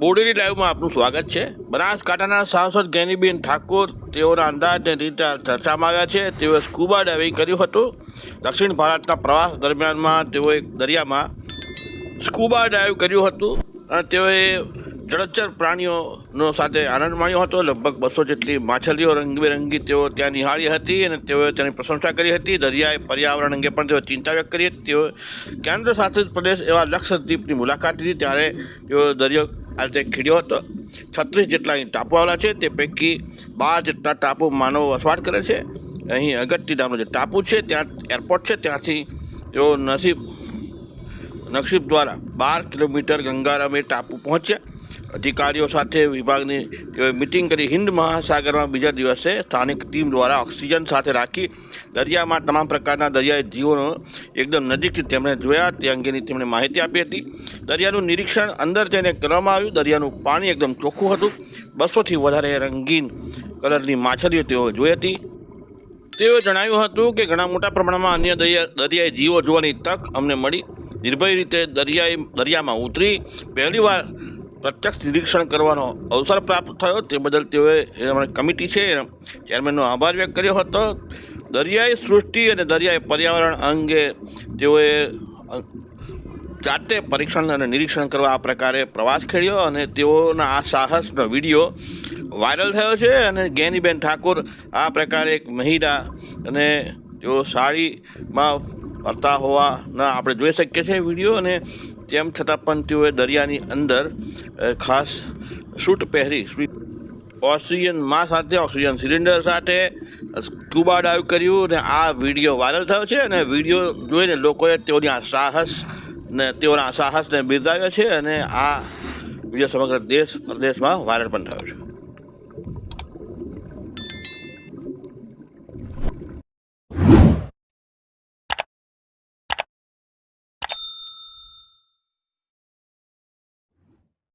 બોડેલી લાઈવમાં આપનું સ્વાગત છે. બનાસકાંઠાના સાંસદ ગેનીબેન ઠાકોર તેઓના અંદાજને રીતે ચર્ચામાં આવ્યા છે. તેઓએ સ્કૂબા ડાઇવિંગ કર્યું હતું. દક્ષિણ ભારતના પ્રવાસ દરમિયાનમાં તેઓએ દરિયામાં સ્કૂબા ડાઇવ કર્યું હતું અને તેઓએ જળચર પ્રાણીઓનો સાથે આનંદ માણ્યો હતો. લગભગ બસો જેટલી માછલીઓ રંગબેરંગી તેઓ ત્યાં નિહાળી હતી અને તેઓએ તેની પ્રશંસા કરી હતી. દરિયાએ પર્યાવરણ અંગે પણ તેઓ ચિંતા વ્યક્ત કરી હતી. તેઓ કેન્દ્ર શાસિત પ્રદેશ એવા લક્ષદ્વીપની મુલાકાત લીધી. ત્યારે તેઓ દરિયો રીતે ખીડ્યો હતો. છત્રીસ જેટલા અહીં ટાપુ આવેલા છે, તે પૈકી બાર જેટલા ટાપુ માનવ વસવાટ કરે છે. અહીં અગત્ય નામનો જે ટાપુ છે, ત્યાં એરપોર્ટ છે, ત્યાંથી તેઓ નસીબ નસીબ દ્વારા બાર કિલોમીટર ગંગારામે ટાપુ પહોંચ્યા. અધિકારીઓ સાથે વિભાગની મિટિંગ કરી હિન્દ મહાસાગરમાં બીજા દિવસે સ્થાનિક ટીમ દ્વારા ઓક્સિજન સાથે રાખી દરિયામાં તમામ પ્રકારના દરિયાઈ જીવોનો એકદમ નજીકથી તેમણે જોયા. તે અંગેની તેમણે માહિતી આપી હતી. દરિયાનું નિરીક્ષણ અંદર જઈને કરવામાં આવ્યું. દરિયાનું પાણી એકદમ ચોખ્ખું હતું. બસોથી વધારે રંગીન કલરની માછલીઓ તેઓ જોઈ હતી. તેઓએ જણાવ્યું હતું કે ઘણા મોટા પ્રમાણમાં અન્ય દરિયા, દરિયાઈ જીવો જોવાની તક અમને મળી. નિર્ભય રીતે દરિયાઈ, દરિયામાં ઉતરી પહેલીવાર પ્રત્યક્ષ નિરીક્ષણ કરવાનો અવસર પ્રાપ્ત થયો તે બદલ તેઓએ કમિટી છે ચેરમેનનો આભાર વ્યક્ત કર્યો હતો. દરિયાઈ સૃષ્ટિ અને દરિયાઈ પર્યાવરણ અંગે તેઓએ જાતે પરીક્ષણ અને નિરીક્ષણ કરવા આ પ્રકારે પ્રવાસ ખેડ્યો અને તેઓના આ સાહસનો વીડિયો વાયરલ થયો છે અને ગેનીબેન ઠાકોર આ પ્રકારે એક મહિલા અને તેઓ સાડીમાં ફરતા હોવાના આપણે જોઈ શકીએ છીએ વીડિયો અને તેમ છતાં પણ તેઓએ દરિયાની અંદર ખાસ શૂટ પહેરી ઓક્સિજનમાં સાથે, ઓક્સિજન સિલિન્ડર સાથે સ્ક્યુબા ડાઈવ કર્યું અને આ વીડિયો વાયરલ થયો છે અને વીડિયો જોઈને લોકોએ તેઓની આ સાહસ ને તેઓના સાહસને બિરદાવ્યા છે અને આ વીડિયો સમગ્ર દેશ, પ્રદેશમાં વાયરલ પણ થયો છે.